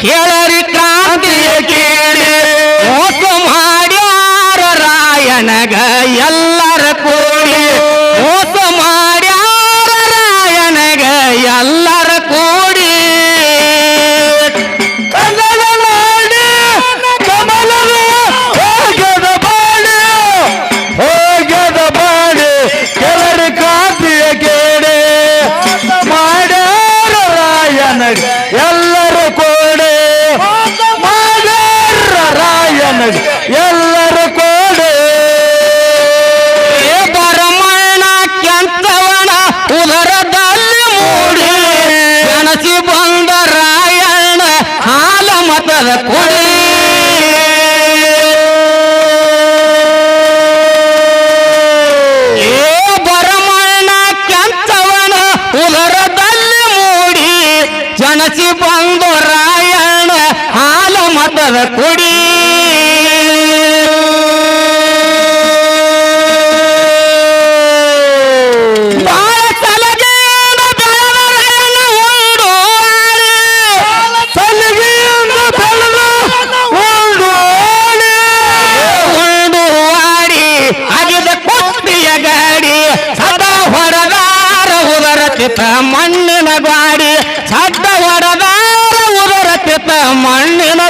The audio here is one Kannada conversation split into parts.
ಕೇಳರಿ ಬೆಲ್ಲದ ಕೊಡಿ. ಬರಮಣ್ಣ ಕಂತವನ ಉದರದಲ್ಲಿ ಮೂಡಿ ಜನಸಿ ಬಂದು ರಾಯಣ್ಣ ಹಾಲ ಮತದ ಕುಡಿ. ಪಿತ ಮಣ್ಣಿನ ಗಾಡಿ ಸದ್ದ ಹೊಡೆದಾರ ಉದರ ಪಿತ ಮಣ್ಣಿನ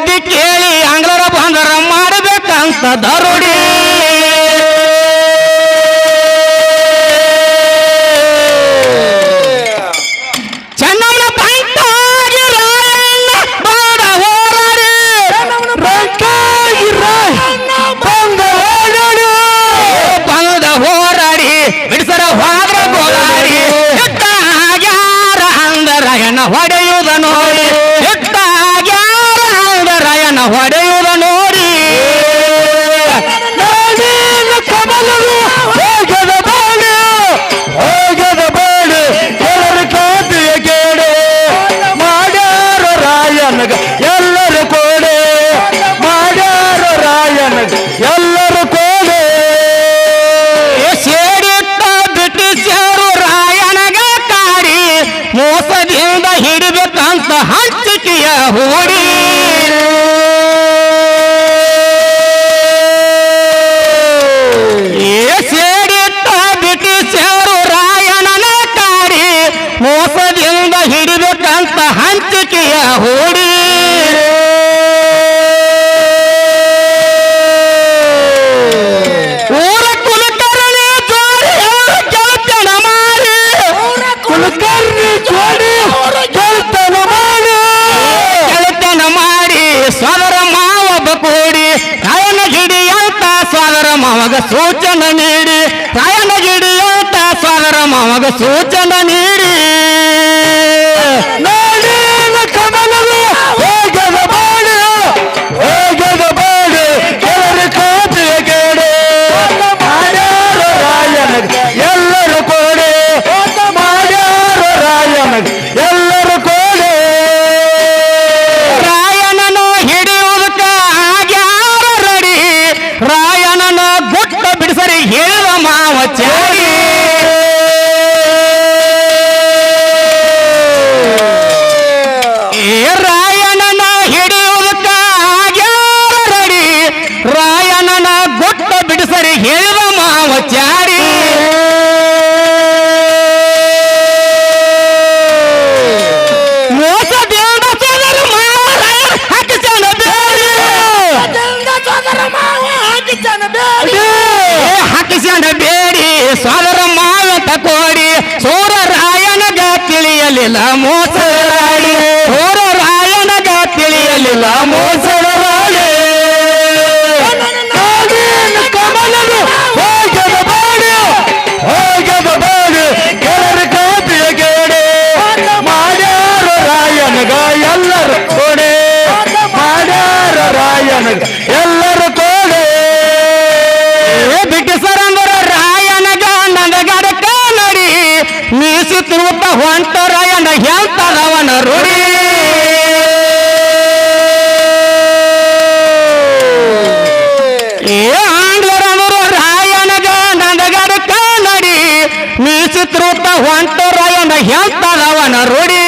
দিকে ಬೆಂಕಿಯ ಹೂಡಿ. ಸೇಡಿಟ್ಟ ಬ್ರಿಟಿಷರು ರಾಯಣನ ಕಾಡಿ ಮೋಸದಿಂದ ಹಿಡಿಬೇಕಂತ ಹಂಚಿಕೆಯ ಹೂಡಿ. ಕೂಡಿ ರಾಯನ ಗಿಡಿಯಂತ ಸ್ವಾದರ ಮಾವಗ ಸೂಚನೆ ನೀಡಿ. ರಾಯನ ಗಿಡಿಯಂತ ಸ್ವಾದರ ಮಾವಗ ಸೂಚನೆ ನೀಡಿ. ಮೀಸಿ ತಿರುಗುತ್ತ ಹೊಂಟರಾಯಣ ಹೇಳ್ತಾರವನ ರೂಢಿ. ಆಂಗ್ಲರವರು ರಾಯಣಗ ನನಗದ ಕನ್ನಡಿ ಮೀಸಿ ತಿರುಗುತ್ತ ಹೊಂಟರಾಯಣ ಹೇಳ್ತಾರವನ ರೂಢಿ.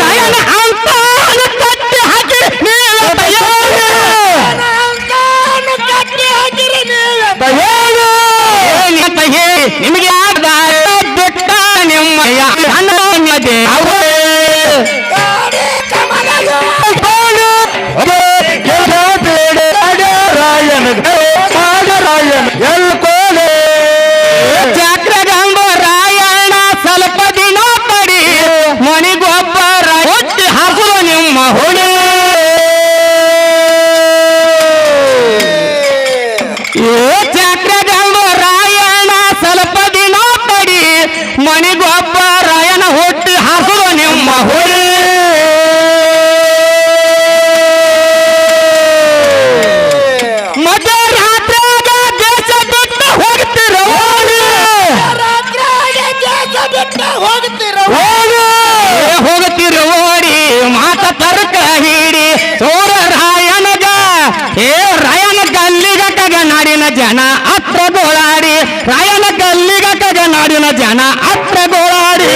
ರಾಯಣ ನಿಮಗೆ? ನಾಡಿನ ಜನ ಅತ್ರ ಗೋಳಾಡಿ ರಾಯನ ಕಲ್ಲಿಗ ಕಗ ಜನ ಅತ್ರ ಗೋಳಾಡಿ.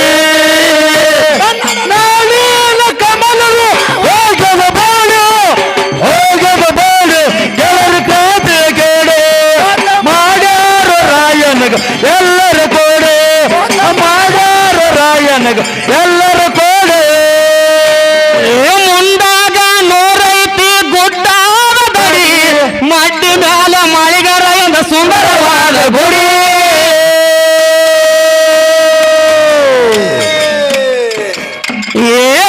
Yeah.